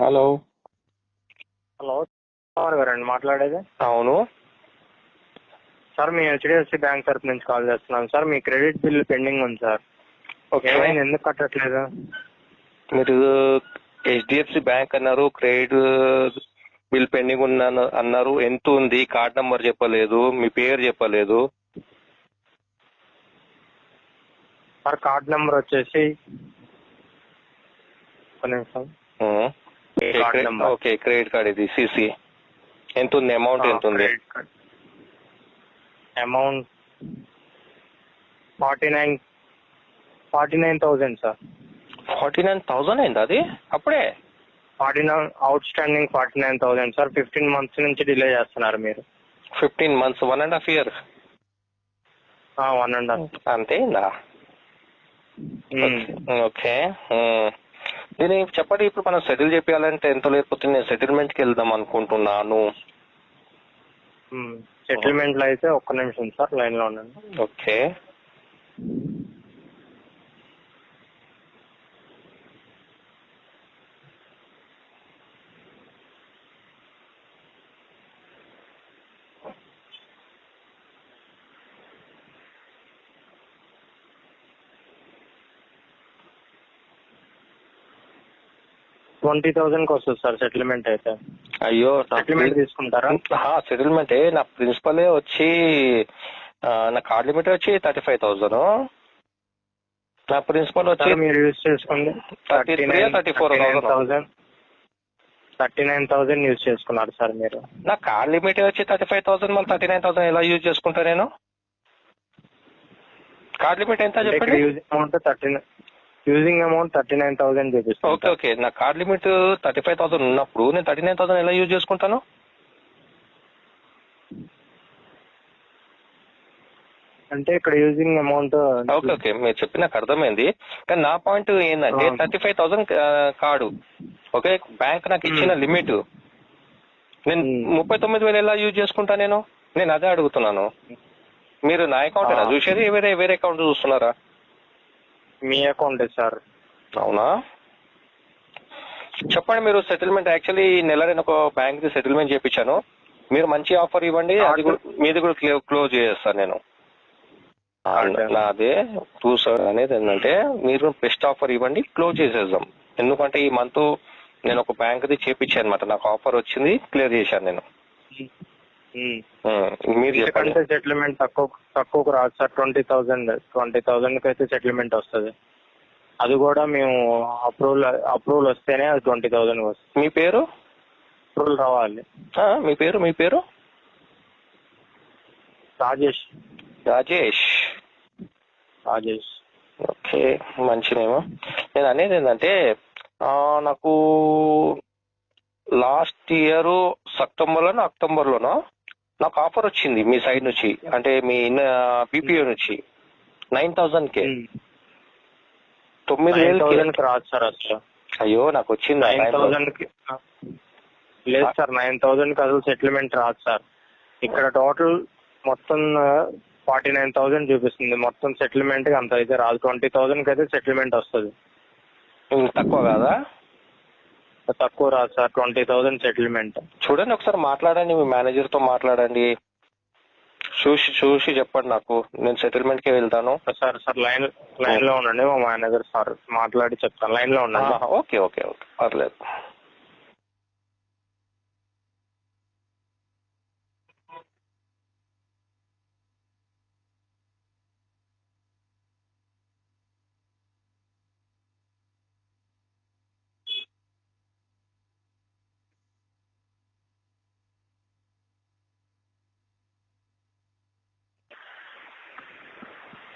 Hello. Hello Kumar గారండి మాట్లాడేది? అవును. సార్ మీ హెచ్డిఎఫ్సి బ్యాంక్ తరపు నుంచి కాల్ చేస్తున్నాను సార్. మీ క్రెడిట్ బిల్ పెండింగ్ ఉంది సార్. ఓకే. ఏమైంది? ఎందుకు కట్టట్లేదు? మీరు హెచ్డిఎఫ్సి బ్యాంక్ అన్నారు క్రెడిట్ బిల్ పెండింగ్ ఉన్న అన్నారు. ఎంత ఉంది? కార్డ్ నంబర్ చెప్పలేదు. మీ పేరు చెప్పలేదు. సార్ కార్డ్ నెంబర్ వచ్చేసి ఒక నిమిషం. ఓకే క్రెడిట్ కార్డ్ ఇది సిసి ఎంత ఉంది అమౌంట్ ఎంత ఉంది amount forty nine forty nine thousand sir forty nine thousand అయింది అది? అప్పుడే? Forty nine outstanding forty nine thousand sir fifteen months నుంచి డిలే చేస్తున్నారు మీరు fifteen months one and half year one and half అంతేందా okay. దీని చెప్పండి ఇప్పుడు మనం సెటిల్ చేయాలంటే ఎంత లేకపోతే నేను సెటిల్మెంట్కి వెళ్దాం అనుకుంటున్నాను. సెటిల్మెంట్లో అయితే ఒక్క నిమిషం సార్ లైన్లో ఉండండి. ఓకే. ట్వంటీ థౌసండ్కి వస్తుంది సార్ సెటిల్మెంట్ అయితే. అయ్యో సెటిల్మెంట్ తీసుకుంటారా? సెటిల్మెంట్. నా ప్రిన్సిపలే వచ్చి ఆ, నా కార్డ్ లిమిట్ వచ్చి థర్టీ ఫైవ్ థౌసండ్ నా ప్రిన్సిపల్ వచ్చి సార్ మీరు యూజ్ చేసుకోండి. Thirty three thirty four thousand thirty nine thousand use చేసుకున్నారు సార్ మీరు. నా కార్డ్ లిమిట్ వచ్చి థర్టీ ఫైవ్ థౌసండ్ మళ్ళీ థర్టీ నైన్ థౌసండ్ ఎలా యూజ్ చేసుకుంటా నేను? కార్డ్ లిమిట్ ఎంత చెప్పండి? Using amount thirty using amount thirty nine thousand okay చూపిస్తుంది ఓకే నా card limit thirty five thousand ఉన్నప్పుడు నేను థర్టీ నైన్ థౌసండ్ ఎలా యూజ్ చేసుకుంటాను? అంటే ఇక్కడ యూజింగ్ అమౌంట్ ఓకే ఓకే మీరు చెప్పి నాకు అర్థమైంది. కానీ నా పాయింట్ ఏంటంటే. Thirty five thousand card okay bank నాకు ఇచ్చిన Hmm. లిమిట్ నేను Hmm. ముప్పై తొమ్మిది వేలు ఎలా యూజ్ చేసుకుంటా నేను? నేను అదే అడుగుతున్నాను. మీరు నా అకౌంట్. చూసేది వేరే వేరే అకౌంట్ చూస్తున్నారా? మీ అకౌంట్ సార్ అవునా? చెప్పండి మీరు సెటిల్మెంట్ యాక్చువల్లీ నెల నేను ఒక బ్యాంక్ సెటిల్మెంట్ చేయించాను మీరు మంచి ఆఫర్ ఇవ్వండి అది కూడా మీది కూడా క్లోజ్ చేస్తాను నేను. నాదే టూ సార్ అనేది ఏంటంటే మీరు బెస్ట్ ఆఫర్ ఇవ్వండి క్లోజ్ చేసేద్దాం. ఎందుకంటే ఈ మంత్ నేను ఒక బ్యాంక్ ది చేపించాను అనమాట నాకు ఆఫర్ వచ్చింది క్లియర్ చేశాను నేను. మీరు చెప్పండి. సెటిల్మెంట్ తక్కువ తక్కువకు రాదు సార్. ట్వంటీ థౌసండ్ ట్వంటీ థౌసండ్కి అయితే సెటిల్మెంట్ వస్తుంది. అది కూడా మేము అప్రూవల్ అప్రూవల్ వస్తేనే అది ట్వంటీ థౌసండ్ వస్తుంది. మీ పేరు? అప్రూవల్ రావాలి. మీ పేరు మీ పేరు? రాజేష్. రాజేష్. రాజేష్. ఓకే మంచి నేమ్ నేను అనేది ఏంటంటే నాకు లాస్ట్ ఇయర్ సెప్టెంబర్లోనో అక్టోబర్లోనో? నాకు ఆఫర్ వచ్చింది మీ సైడ్ నుంచి. అంటే మీ బీపీఓ నుంచి. నైన్ థౌసండ్ కే తొమ్మిది వేలు రాదు సార్ అసలు. అయ్యో నాకు వచ్చింది నైన్ థౌసండ్కి లేదు సార్ నైన్ థౌసండ్కి అసలు సెటిల్మెంట్ రాదు సార్. ఇక్కడ టోటల్ మొత్తం ఫార్టీ నైన్ థౌసండ్ చూపిస్తుంది. మొత్తం సెటిల్మెంట్కి అంత అయితే రాదు. ట్వంటీ థౌసండ్కి అయితే సెటిల్మెంట్ వస్తుంది. తక్కువ కాదా? తక్కువ రాదు సార్ ట్వంటీ థౌసండ్ సెటిల్మెంట్. చూడండి ఒకసారి మాట్లాడండి మీ మేనేజర్తో మాట్లాడండి. చూసి చూసి చెప్పండి నాకు. నేను సెటిల్మెంట్కి వెళ్తాను. సార్ సార్ లైన్ లైన్లో ఉండండి మా మేనేజర్ సార్ మాట్లాడి చెప్తాను. లైన్లో ఉండండి ఓకే ఓకే ఓకే. పర్లేదు.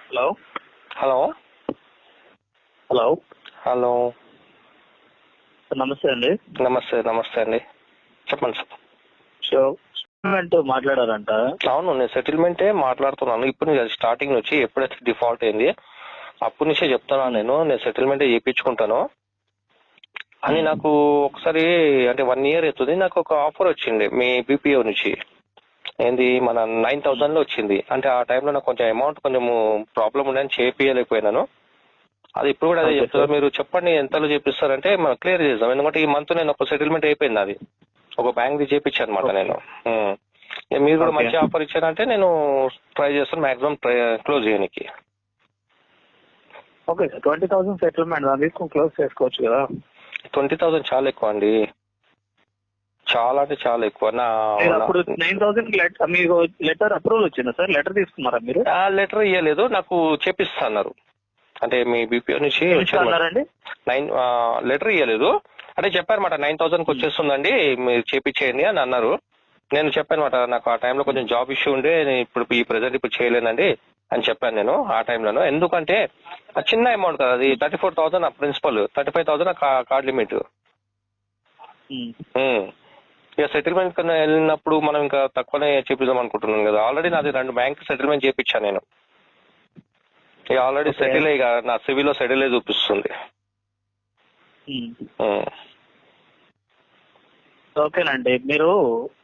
హలో హలో హలో హలో నమస్తే అండి. నమస్తే నమస్తే అండి. చెప్పండి సార్ సో సెటిల్మెంట్ మాట్లాడారంట. అవును నేను సెటిల్మెంటే మాట్లాడుతున్నాను. ఇప్పుడు నుంచి స్టార్టింగ్ నుంచి ఎప్పుడైతే డిఫాల్ట్ అయింది అప్పటి నుంచే చెప్తున్నాను నేను. నేను సెటిల్మెంట్ చేయించుకుంటాను. అని నాకు ఒకసారి అంటే వన్ ఇయర్ అవుతుంది నాకు ఒక ఆఫర్ వచ్చింది మీ బీపీఓ నుంచి. ఏంది మన నైన్ థౌసండ్లో వచ్చింది. అంటే ఆ టైంలో నాకు కొంచెం అమౌంట్ కొంచెం ప్రాబ్లం ఉండని చేపియలేకపోయినాను. అది ఇప్పుడు కూడా అదే చెప్తారు. మీరు చెప్పండి ఎంతలో చేపిస్తారంటే మనం క్లియర్ చేద్దాం ఎందుకంటే ఈ మంత్ నేను ఒక సెటిల్మెంట్ అయిపోయింది అది. ఒక బ్యాంక్ ది చేపించాను అనమాట నేను. మీరు కూడా. మంచి ఆఫర్ ఇచ్చారంటే నేను ట్రై చేస్తాను మాక్సిమం క్లోజ్ చేయడానికి okay sir twenty thousand settlement తీసుకొని క్లోజ్ చేసుకోవచ్చు కదా. ట్వంటీ థౌసండ్ చాలా ఎక్కువ అండి. చాలా అంటే చాలా ఎక్కువ. నా అప్పుడు నైన్ థౌసండ్ లెటర్ మీకు లెటర్ అప్రూవల్ వచ్చిందా సార్? లెటర్ తీసుకున్నారా మీరు? ఆ లెటర్ ఇవ్వలేదు నాకు చేపిస్తా అన్నారు అంటే మీ బీపీఓ నుంచి నైన్ లెటర్ ఇవ్వలేదు అంటే చెప్పారన్నమాట నైన్ థౌసండ్కి వచ్చేస్తుందండి మీరు చేపించేయండి అని అన్నారు. నేను చెప్పానమాట నాకు ఆ టైంలో కొంచెం జాబ్ ఇష్యూ ఉండే నేను ఇప్పుడు ఈ ప్రెసెంట్ ఇప్పుడు చేయలేనండి అని చెప్పాను నేను ఆ టైంలోనూ ఎందుకంటే ఆ చిన్న అమౌంట్ కదా అది థర్టీ ఫోర్ థౌసండ్ ఆ principal thirty five thousand card limit ఇక సెటిల్మెంట్ కన్నా వెళ్ళినప్పుడు మనం ఇంకా తక్కువనే చేపిద్దాం అనుకుంటున్నాను కదా. ఆల్రెడీ నాది రెండు బ్యాంక్ సెటిల్మెంట్ చేపించాను నేను. ఇక ఆల్రెడీ. సెటిల్ ఇక నా సివిల్లో సెటిల్ చూపిస్తుంది. ఉమ్. ఓకేనండి. మీరు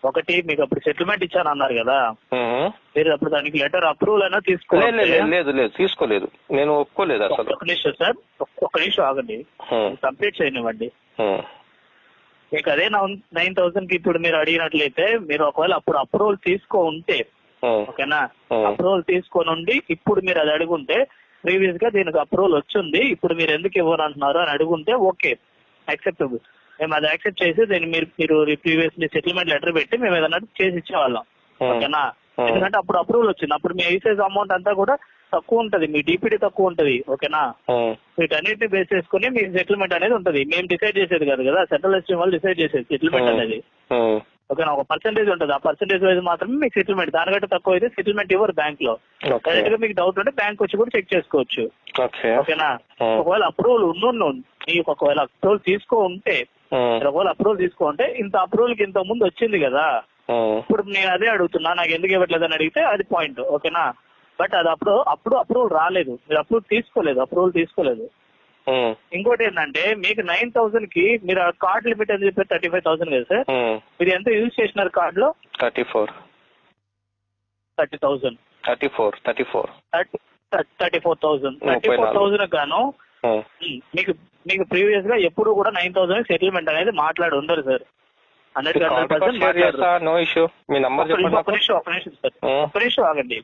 ఒకటి మీకు అప్పుడు సెటిల్మెంట్ ఇచ్చాను అన్నారు కదా. ఉమ్. మీరు అప్పుడు దానికి లెటర్ అప్రూవల్ అయినా లేదు తీసుకోవాలి లేదు లేదు లేదు తీసుకోలేదు. నేను ఒప్పుకోలేదు అసలు. ఒక నిమిషం సార్. ఒక నిమిషం ఆగండి. కంప్లీట్ చేయనివ్వండి. మీకు అదే నైన్ థౌసండ్కి ఇప్పుడు మీరు అడిగినట్లయితే మీరు ఒకవేళ అప్పుడు అప్రూవల్ తీసుకో ఉంటే. ఓకేనా. అప్రూవల్ తీసుకొని ఉండి ఇప్పుడు మీరు అది అడుగుంటే ప్రీవియస్గా దీనికి అప్రూవల్ వచ్చింది ఇప్పుడు మీరు ఎందుకు ఇవ్వనంటున్నారు అని అడుగుంటే ఓకే యాక్సెప్టబుల్ మేము అది యాక్సెప్ట్ చేసి దీన్ని మీరు మీరు ప్రీవియస్లీ సెటిల్మెంట్ లెటర్ పెట్టి మేము ఏదన్నా చేసి ఇచ్చేవాళ్ళం. ఓకేనా. ఎందుకంటే అప్పుడు అప్రూవల్ వచ్చింది. అప్పుడు మీ ఐసైజ్ అమౌంట్ అంతా కూడా తక్కువ ఉంటది. మీ డిపిడి తక్కువ ఉంటది. ఓకేనా. వీటన్నిటిని బేస్ చేసుకుని మీ సెటిల్మెంట్ అనేది ఉంటది. మేము డిసైడ్ చేసేది కాదు కదా. సెటిల్ ఎస్టీమ్ వాళ్ళు డిసైడ్ చేసేది సెటిల్మెంట్. అనేది. ఓకేనా? ఒక పర్సెంటేజ్ ఉంటుంది. ఆ పర్సెంటేజ్ వైజ్ మాత్రమే మీకు సెటిల్మెంట్ దానికంటే తక్కువ అయితే సెటిల్మెంట్ ఇవ్వరు బ్యాంక్లో. డైరెక్ట్గా మీకు డౌట్ ఉంటే బ్యాంక్ వచ్చి కూడా చెక్ చేసుకోవచ్చు. ఓకే ఓకేనా. ఒకవేళ అప్రూవల్ ఉన్ను మీకు ఒకవేళ అప్రూవల్ తీసుకో ఉంటే ఒకవేళ అప్రూవల్ తీసుకో ఉంటే ఇంత అప్రూవల్కి ఇంత ముందు వచ్చింది కదా. ఇప్పుడు నేను అదే అడుగుతున్నా నాకు ఎందుకు ఇవ్వట్లేదు అని అడిగితే అది పాయింట్ ఓకేనా? బట్ అది అప్పుడు అప్పుడు అప్రూవల్ రాలేదు. మీరు అప్రూవల్ తీసుకోలేదు అప్రూవల్ తీసుకోలేదు. ఇంకోటి ఏంటంటే మీకు నైన్ థౌసండ్కి మీరు ఆ కార్డ్ లిమిట్ అని చెప్పి థర్టీ ఫైవ్ థౌసండ్ కదా సార్. మీరు ఎంత యూజ్ చేసినారు కార్డ్లో? Thirty four thirty thousand thirty four thirty four thirty four thousand thirty four. Thousand గాను మీకు మీకు ప్రీవియస్గా ఎప్పుడు కూడా నైన్ థౌసండ్ సెటిల్మెంట్ అనేది మాట్లాడి ఉండరు సార్. నో ఇష్యూ మీ నంబర్ చెప్పండి ఒక నిమిషం ఒక నిమిషం సార్ ఉమ్. ఒక నిమిషం ఆగండి.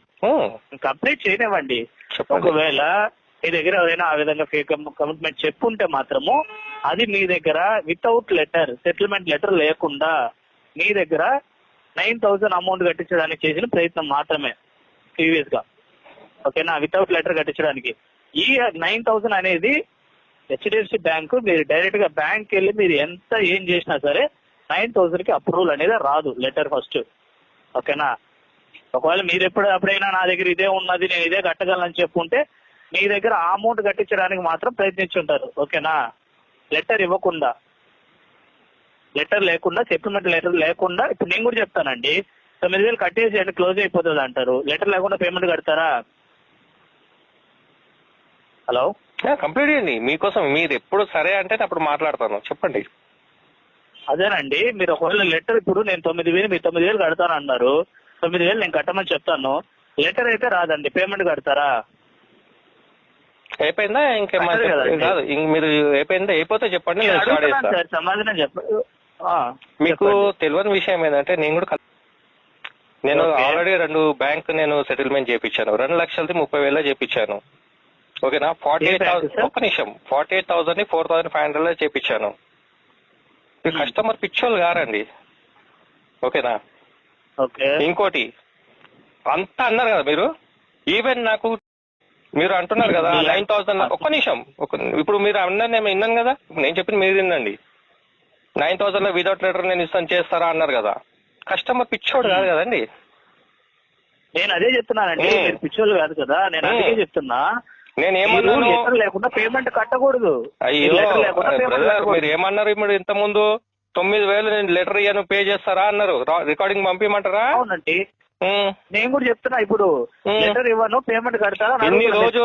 కంప్లీట్ చేయనివ్వండి. ఒకవేళ మీ దగ్గర ఎవరైనా ఆ విధంగా ఫేక్ కమిట్మెంట్ చెప్పుంటే మాత్రము అది మీ దగ్గర వితౌట్ లెటర్ సెటిల్మెంట్ లెటర్ లేకుండా మీ దగ్గర నైన్ థౌసండ్ అమౌంట్ కట్టించడానికి చేసిన ప్రయత్నం మాత్రమే ప్రీవియస్గా. ఓకేనా? వితౌట్ లెటర్ కట్టించడానికి. ఈ నైన్ థౌసండ్ అనేది హెచ్డిఎఫ్సి బ్యాంకు మీరు డైరెక్ట్గా బ్యాంక్ వెళ్ళి మీరు ఎంత ఏం చేసినా సరే నైన్ థౌసండ్కి అప్రూవల్ అనేది రాదు లెటర్ ఫస్ట్ ఓకేనా ఒకవేళ మీరు ఎప్పుడు ఎప్పుడైనా నా దగ్గర ఇదే ఉన్నది నేను ఇదే కట్టగలను చెప్పుకుంటే మీ దగ్గర ఆ అమౌంట్ కట్టించడానికి మాత్రం ప్రయత్నించుంటారు. ఓకేనా లెటర్ ఇవ్వకుండా. లెటర్ లేకుండా సెటిల్మెంట్ లెటర్ లేకుండా ఇప్పుడు నేను కూడా చెప్తానండి. తొమ్మిది వేలు కట్టేసి క్లోజ్ అయిపోతుంది అంటారు. లెటర్ లేకుండా పేమెంట్ కడతారా? హలో కంప్లీట్ చేయండి. మీకోసం మీరు ఎప్పుడు సరే అంటే అప్పుడు మాట్లాడతాను. చెప్పండి. అదేనండి మీరు ఒకవేళ లెటర్ ఇప్పుడు నేను తొమ్మిది వేలు మీరు తొమ్మిది వేలు కడతాను అన్నారు. తొమ్మిది వేలు నేను కట్టమని చెప్తాను. లెటర్ అయితే రాదండి పేమెంట్ కడతారా? అయిపోయిందా. కాదు ఇంక మీరు అయిపోయిందా? అయిపోతే చెప్పండి నేను స్టార్ట్ సమాధానం చెప్ప ఆ, మీకు చెప్పండి. తెలియని విషయం ఏంటంటే నేను కూడా నేను. ఆల్రెడీ రెండు బ్యాంక్ నేను సెటిల్మెంట్ చేయించాను రెండు లక్షలది ముప్పై వేల చేయించాను ఓకేనా? Forty eight thousand? ఒక్క నిమిషం. Forty eight thousand four thousand five hundred చేయించాను ఈ Hmm. కస్టమర్ పిచ్చోళ్ళు గారండి ఓకేనా? ఓకే. ఇంకోటి అంతా అన్నారు కదా మీరు? ఈవెన్ నాకు మీరు అంటున్నారు కదా నైన్ థౌసండ్ ఒక్క నిమిషం ఒక ఇప్పుడు మీరు అన్నారు నేను విన్నాను కదా నేను చెప్పింది మీరు వినండి. నైన్ థౌసండ్లో వితౌట్ లెటర్ నేను ఇస్తాను చేస్తారా అన్నారు కదా. కస్టమర్ పిచ్చోడు కాదు కదండి. నేను అదే చెప్తున్నానండి. మీరు పిచ్చోళ్ళు కాదు కదా నేను మ్మ్. అందుకే చెప్తున్నా. నేను మీరు ఏమన్నాను లెటర్ లేకుండా పేమెంట్ కట్టకూడదు అయ్యో బ్రదర్. మీరు ఏమన్నారు ఇప్పుడు ఇంత ముందు తొమ్మిది వేలు నేను లెటర్ ఇయ్యను పే చేస్తారా అన్నారు రికార్డింగ్ పంపించమంటారా అవునండి. నేను కూడా చెప్తున్నా ఇప్పుడు. లెటర్ ఇవ్వను పేమెంట్ కడతారా అడుగుతున్నా. రోజు